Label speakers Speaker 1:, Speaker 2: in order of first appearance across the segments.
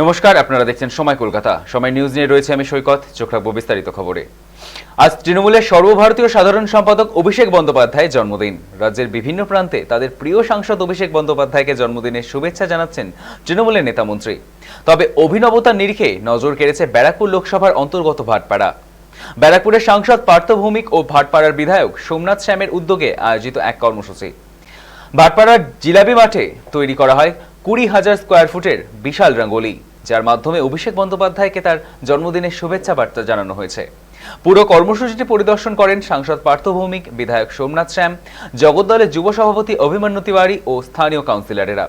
Speaker 1: নমস্কার, আপনারা দেখছেন সময় কলকাতা। সময় নিউজ নিয়ে রয়েছে আমি সৈকত, চোখ রাখব বিস্তারিত খবরে। আজ তৃণমূলের সর্বভারতীয় সাধারণ সম্পাদক অভিষেক বন্দ্যোপাধ্যায়ের জন্মদিন। রাজ্যের বিভিন্ন প্রান্তে তাদের প্রিয় সাংসদ অভিষেক বন্দ্যোপাধ্যায়কে জন্মদিনের শুভেচ্ছা জানাচ্ছেন তৃণমূলের নেতামন্ত্রী তবে অভিনবতার নিরিখে নজর কেড়েছে ব্যারাকপুর লোকসভার অন্তর্গত ভাটপাড়া। ব্যারাকপুরের সাংসদ পার্থ ভৌমিক ও ভাটপাড়ার বিধায়ক সোমনাথ শ্যামের উদ্যোগে আয়োজিত এক কর্মসূচি। ভাটপাড়ার জিলাবি মাঠে তৈরি করা হয় কুড়ি হাজার স্কোয়ার ফুটের বিশাল রঙ্গোলি। যার মাধ্যমে অভিষেক বন্দ্যোপাধ্যায়কে তার জন্মদিনের শুভেচ্ছা বার্তা জানানো হয়েছে। পুরো কর্মসূচিটি পরিদর্শন করেন সাংসদ পার্থ ভৌমিক বিধায়ক সোমনাথ শ্যাম, জগদ্দলের যুব সভাপতি অভিমন্যু তিওয়ারি ও স্থানীয় কাউন্সিলরেরা।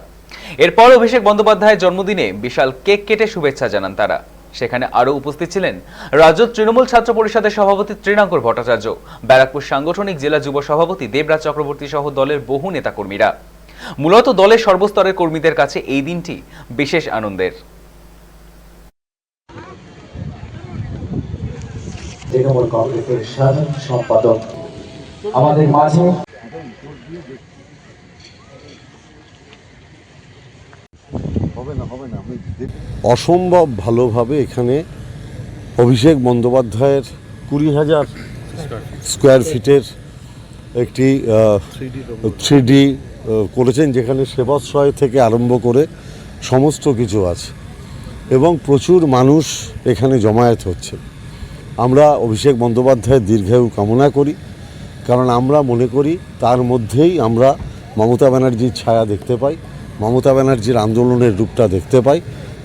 Speaker 1: এরপর অভিষেক বন্দ্যোপাধ্যায়ের জন্মদিনে বিশাল কেক কেটে শুভেচ্ছা জানান তারা। সেখানে আরও উপস্থিত ছিলেন রাজ্য তৃণমূল ছাত্র পরিষদের সভাপতি তৃণাঙ্কর ভট্টাচার্য, ব্যারাকপুর সাংগঠনিক জেলা যুব সভাপতি দেবরাজ চক্রবর্তী সহ দলের বহু নেতাকর্মীরা। মূলত দলের সর্বস্তরের কর্মীদের কাছে এই দিনটি বিশেষ আনন্দের।
Speaker 2: তৃণমূল কংগ্রেসের সাধারণ সম্পাদক আমাদের মাঝে।
Speaker 3: অসম্ভব ভালোভাবে এখানে অভিষেক বন্দ্যোপাধ্যায়ের কুড়ি হাজার স্কোয়ার ফিটের একটি থ্রি ডি করেছেন যেখানে সেবাশ্রয় থেকে আরম্ভ করে সমস্ত কিছু আছে এবং প্রচুর মানুষ এখানে জমায়েত হচ্ছে আমরা অভিষেক বন্দ্যোপাধ্যায়ের দীর্ঘায়ু কামনা করি, কারণ আমরা মনে করি তার মধ্যেই আমরা মমতা ব্যানার্জির ছায়া দেখতে পাই, মমতা ব্যানার্জির আন্দোলনের রূপটা দেখতে পাই,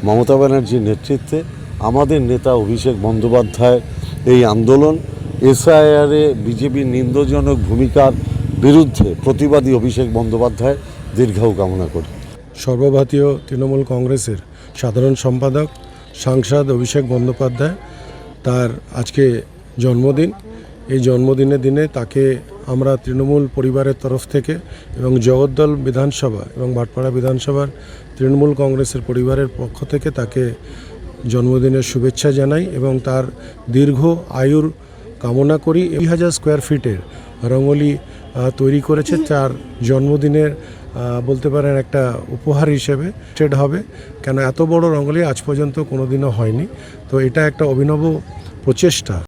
Speaker 3: মমতা ব্যানার্জির নেতৃত্বে আমাদের নেতা অভিষেক বন্দ্যোপাধ্যায়ের এই আন্দোলন, এসআইআরে বিজেপির নিন্দজনক ভূমিকার বিরুদ্ধে প্রতিবাদী অভিষেক বন্দ্যোপাধ্যায় দীর্ঘায়ু কামনা করি।
Speaker 4: সর্বভারতীয় তৃণমূল কংগ্রেসের সাধারণ সম্পাদক, সাংসদ অভিষেক বন্দ্যোপাধ্যায় তার আজকে জন্মদিন। এই জন্মদিনের দিনে তাকে আমরা তৃণমূল পরিবারের তরফ থেকে এবং জগদ্দল বিধানসভা এবং ভাটপাড়া বিধানসভার তৃণমূল কংগ্রেসের পরিবারের পক্ষ থেকে তাকে জন্মদিনের শুভেচ্ছা জানাই এবং তার দীর্ঘ আয়ুর কামনা করি। এই হাজার স্কোয়ার ফিটের রঙ্গোলি তৈরি করেছে। তার জন্মদিনের বলতে পারেন একটা উপহার হিসেবে ট্রেড হবে। কেন এত বড় রঙ্গলি আজ পর্যন্ত কোনোদিনও হয়নি। তো এটা একটা অভিনব প্রচেষ্টা।